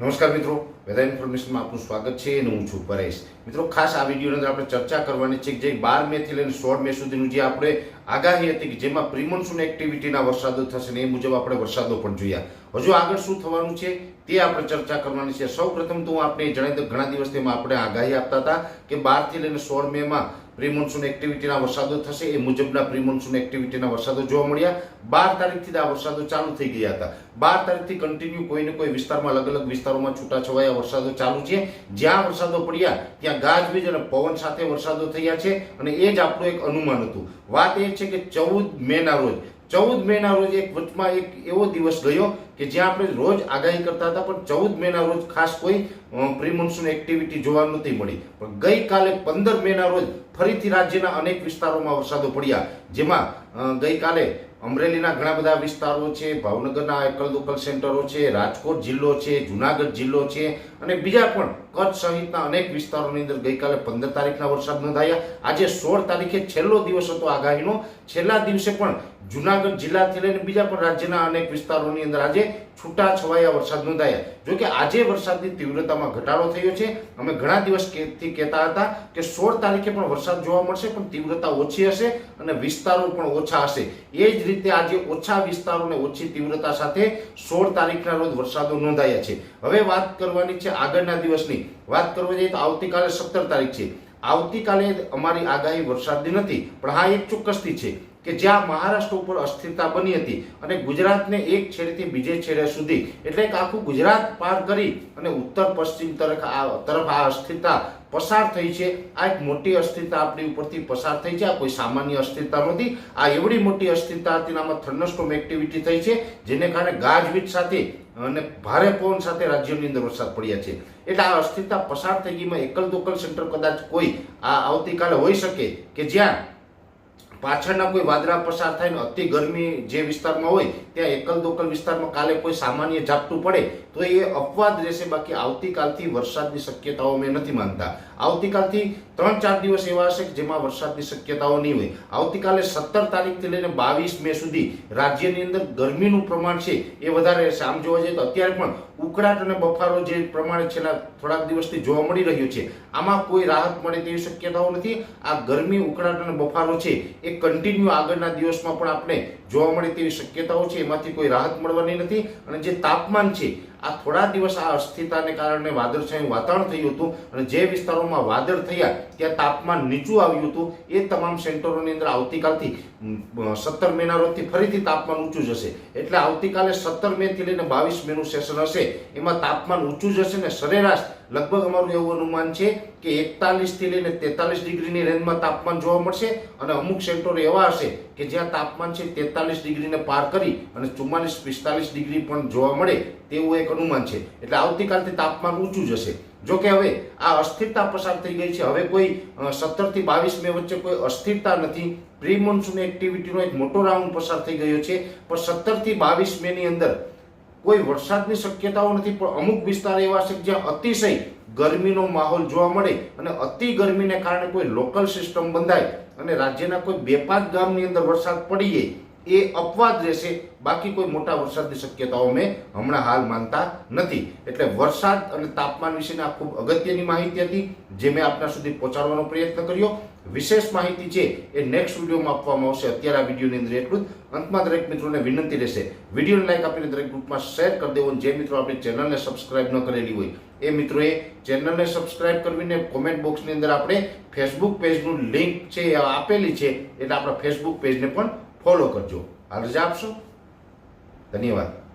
નમસ્કાર મિત્રો. વેધર ઇન્ફોર્મેશનમાં આપનું સ્વાગત છે અને હું છું પરેશ. મિત્રો, ખાસ આ વિડીયોની અંદર આપણે ચર્ચા કરવાની છે કે જે બાર મેથી લઈને સોળ મે સુધીનું જે આપણે આગાહી હતી કે જેમાં પ્રિમોન્સૂન એક્ટિવિટીના વરસાદો થશે ને એ મુજબ આપણે વરસાદો પણ જોયા. હજુ આગળ શું થવાનું છે તે આપણે ચર્ચા કરવાની છે. સૌ પ્રથમ તો હું આપણે જણાવી દઉં, ઘણા દિવસથી આપણે આગાહી આપતા હતા કે બારથી લઈને સોળ મે માં પ્રી મોન્સૂન એક્ટિવિટીના વરસાદો થશે. એ મુજબના પ્રી એક્ટિવિટીના વરસાદો જોવા મળ્યા. બાર તારીખથી આ વરસાદો ચાલુ થઈ ગયા હતા. બાર તારીખથી કન્ટિન્યુ કોઈને કોઈ વિસ્તારમાં અલગ અલગ વિસ્તારોમાં છૂટાછવાયા વરસાદો ચાલુ છે. જ્યાં વરસાદો પડ્યા, ત્યાં ગાજવીજ અને પવન સાથે વરસાદો થયા છે અને એ જ આપણું એક અનુમાન હતું. વાત એ છે કે ચૌદ મેના રોજ ચૌદ મેના રોજ એક વચમાં એક એવો દિવસ ગયો કે જ્યાં આપણે રોજ આગાહી કરતા હતા, પણ ચૌદ મેના રોજ ખાસ કોઈ પ્રી એક્ટિવિટી જોવા નહોતી મળી. પણ ગઈકાલે પંદર મેના રોજ ફરીથી રાજ્યના અનેક વિસ્તારોમાં વરસાદો પડ્યા, જેમાં ગઈકાલે અમરેલીના ઘણા બધા વિસ્તારો છે, ભાવનગરના એકલ દુકલ સેન્ટરો છે, રાજકોટ જિલ્લો છે, જુનાગઢ જિલ્લો છે અને બીજા પણ કચ્છ સહિતના અનેક વિસ્તારોની અંદર ગઈકાલે પંદર તારીખના વરસાદ નોંધાયા. આજે સોળ તારીખે છેલ્લો દિવસ હતો આગાહીનો. છેલ્લા દિવસે પણ જુનાગઢ જિલ્લાથી લઈને બીજા પણ રાજ્યના અનેક વિસ્તારોની અંદર આજે છૂટા છવાયા વરસાદ નોંધાયા. જોકે આજે વરસાદની તીવ્રતામાં ઘટાડો થયો છે. અમે ઘણા દિવસથી કહેતા હતા કે સોળ તારીખે પણ વરસાદ જોવા મળશે, પણ તીવ્રતા ઓછી હશે અને વિસ્તારો પણ ઓછા હશે. એ જ રીતે આજે ઓછા વિસ્તારોને ઓછી તીવ્રતા સાથે સોળ તારીખના રોજ વરસાદો નોંધાયા છે. હવે વાત કરવાની છે આગળના દિવસની. વાત કરવા જઈએ તો આવતીકાલે સત્તર તારીખ છે. આવતીકાલે અમારી આગાહી વરસાદની નથી, પણ હા, એક ચોક્કસથી છે કે જ્યાં મહારાષ્ટ્ર ઉપર અસ્થિરતા બની હતી અને ગુજરાતને એક છેડેથી બીજે છેડે સુધી, એટલે કે આખું ગુજરાત પાર કરી અને ઉત્તર પશ્ચિમ તરફ આ તરફ આ અસ્થિરતા પસાર થઈ છે. આ એક મોટી અસ્થિરતા આપણી ઉપરથી પસાર થઈ છે. આ કોઈ સામાન્ય અસ્થિરતા નથી. આ એવડી મોટી અસ્થિરતા હતી આમાં થર્નસ્ટોમ એક્ટિવિટી થઈ છે, જેને કારણે ગાજવીજ સાથે અને ભારે પવન સાથે રાજ્યની અંદર વરસાદ પડ્યા છે. એટલે આ અસ્થિરતા પસાર થઈ ગઈમાં એકલ દોકલ સેન્ટર કદાચ કોઈ આ આવતીકાલે હોઈ શકે કે જ્યાં પાછળના કોઈ વાદળા પસાર થાય ને અતિ ગરમી જે વિસ્તારમાં હોય, ત્યાં એકલ દોકલ વિસ્તારમાં કાલે કોઈ સામાન્ય ઝાપટું પડે, તો એ અપવાદ રહેશે. બાકી આવતીકાલથી વરસાદની શક્યતાઓ મેં નથી માનતા. આવતીકાલથી ત્રણ ચાર દિવસ એવા હશે કે જેમાં વરસાદની શક્યતાઓ નહીં હોય. આવતીકાલે સત્તર તારીખથી લઈને બાવીસ મે સુધી રાજ્યની અંદર ગરમીનું પ્રમાણ છે એ વધારે રહેશે. આમ જોવા જઈએ તો અત્યારે પણ ઉકળાટ અને બફારો જે પ્રમાણે છેલ્લા થોડાક દિવસથી જોવા મળી રહ્યું છે, આમાં કોઈ રાહત મળે તેવી શક્યતાઓ નથી. આ ગરમી, ઉકળાટ અને બફારો છે, એ કન્ટિન્યુ આગળના દિવસમાં પણ આપણે જોવા મળે તેવી શક્યતાઓ છે, એમાંથી કોઈ રાહત મળવાની નથી. અને જે તાપમાન છે આ થોડા દિવસ આ અસ્થિરતાને કારણે વાદળછાયું વાતાવરણ થયું હતું અને જે વિસ્તારોમાં વાદળ થયા, ત્યાં તાપમાન નીચું આવ્યું હતું, એ તમામ સેન્ટરોની અંદર આવતીકાલથી સત્તર મેના રોજથી ફરીથી તાપમાન ઊંચું જશે. એટલે આવતીકાલે સત્તર મેથી લઈને બાવીસ મેનું સેશન હશે. એમાં તાપમાન ઊંચું જશે ને સરેરાશ લગભગ અમારું એવું અનુમાન છે કે એકતાલીસથી લઈને તેતાલીસ ડિગ્રીની રેન્જમાં તાપમાન જોવા મળશે અને અમુક સેન્ટરો એવા હશે કે જ્યાં તાપમાન છે તેતાલીસ ડિગ્રીને પાર કરી અને ચુમ્માલીસ, પિસ્તાલીસ ડિગ્રી પણ જોવા મળે તેવું એક અનુમાન છે. એટલે આવતીકાલથી તાપમાન ઊંચું જશે જો કે હવે આ અસ્થિરતા પસાર થઈ ગઈ છે. હવે કોઈ સત્તરથી બાવીસ મે વચ્ચે કોઈ અસ્થિરતા નથી. પ્રી મોન્સૂન એક્ટિવિટીનો એક મોટો રાઉન્ડ પસાર થઈ ગયો છે. પણ સત્તરથી બાવીસ મે ની અંદર કોઈ વરસાદની શક્યતાઓ નથી, પણ અમુક વિસ્તાર એવા છે જ્યાં અતિશય ગરમીનો માહોલ જોવા મળે અને અતિ ગરમીને કારણે કોઈ લોકલ સિસ્ટમ બંધાય અને રાજ્યના કોઈ બે પાંચ ગામની અંદર વરસાદ પડી જાય એ અપવાદ રહેશે. બાકી કોઈ મોટા વરસાદની શક્યતાઓ મેં હમણાં હાલ માનતા નથી. એટલે વરસાદ અને તાપમાન વિશેની આ ખૂબ અગત્યની માહિતી હતી, જે મેં આપના સુધી પહોંચાડવાનો પ્રયત્ન કર્યો. વિશેષ માહિતી છે, એ નેક્સ્ટ વિડીયોમાં આપવામાં આવશે. અત્યારે આ વિડીયોની અંદર એટલું જ. અંતમાં દરેક મિત્રોને વિનંતી રહેશે. વિડીયોને લાઈક આપીને દરેક ગ્રુપમાં શેર કરી દેવો. જે મિત્રો આપણી ચેનલને સબસ્ક્રાઇબ ન કરેલી હોય, એ મિત્રોએ ચેનલને સબસ્ક્રાઇબ કરવીને કોમેન્ટ બોક્સની અંદર આપણે ફેસબુક પેજનું લિંક છે, એ આપેલી છે. એટલે આપણા ફેસબુક પેજને પણ ફોલો કરજો. આ રજા આપશો? ધન્યવાદ.